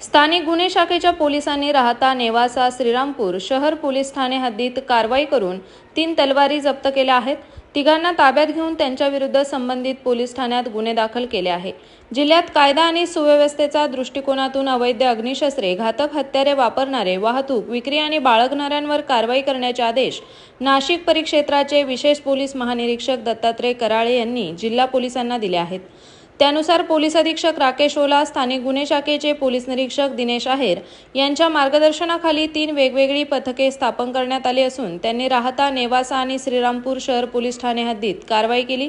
स्थानिक गुन्हे शाखेच्या पोलिसांनी राहता नेवासा श्रीरामपूर शहर पोलीस ठाणे हद्दीत कारवाई करून तीन तलवारी जप्त केल्या आहेत. तिघांना ताब्यात घेऊन त्यांच्याविरुद्ध संबंधित पोलीस ठाण्यात गुन्हे दाखल केले आहे. जिल्ह्यात कायदा आणि सुव्यवस्थेचा दृष्टिकोनातून अवैध अग्निशस्त्रे घातक हत्यारे वापरणारे वाहतूक विक्री आणि बाळगणाऱ्यांवर कारवाई करण्याचे आदेश नाशिक परिक्षेत्राचे विशेष पोलीस महानिरीक्षक दत्तात्रय कराळे यांनी जिल्हा पोलिसांना दिले आहेत. त्यानुसार पोलीस अधीक्षक राकेश ओला स्थानिक गुन्हे शाखेचे पोलीस निरीक्षक दिनेश आहेर यांच्या मार्गदर्शनाखाली तीन वेगवेगळी पथके स्थापन करण्यात आली असून त्यांनी राहता नेवासा आणि श्रीरामपूर शहर पोलीस ठाणे हद्दीत कारवाई केली.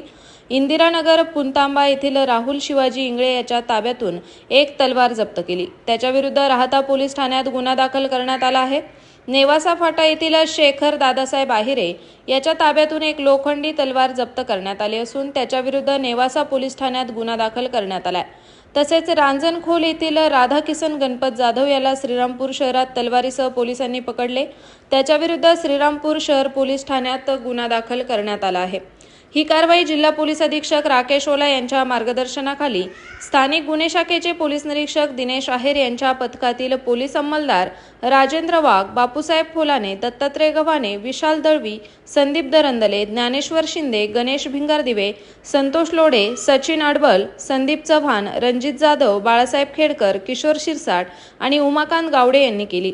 इंदिरानगर पुंतांबा येथील राहुल शिवाजी इंगळे याच्या ताब्यातून एक तलवार जप्त केली. त्याच्याविरुद्ध राहता पोलीस ठाण्यात गुन्हा दाखल करण्यात आला आहे. नेवासा फाटा येथील शेखर दादासाहेब आहिरे याच्या ताब्यातून एक लोखंडी तलवार जप्त करण्यात आली असून त्याच्याविरुद्ध नेवासा पोलीस ठाण्यात गुन्हा दाखल करण्यात आलाय. तसेच रांजणखोल येथील राधाकिसन गणपत जाधव याला श्रीरामपूर शहरात तलवारीसह पोलिसांनी पकडले. त्याच्याविरुद्ध श्रीरामपूर शहर पोलीस ठाण्यात गुन्हा दाखल करण्यात आला आहे. ही कारवाई जिल्हा पोलीस अधीक्षक राकेश ओला यांच्या मार्गदर्शनाखाली स्थानिक गुन्हे शाखेचे पोलीस निरीक्षक दिनेश आहेर यांच्या पथकातील पोलीस अंमलदार राजेंद्र वाघ बापूसाहेब फोलाने दत्तात्रय गव्हाणे विशाल दळवी संदीप दरंदले ज्ञानेश्वर शिंदे गणेश भिंगारदिवे संतोष लोढे सचिन अडबल संदीप चव्हाण रणजित जाधव बाळासाहेब खेडकर किशोर शिरसाट आणि उमाकांत गावडे यांनी केली.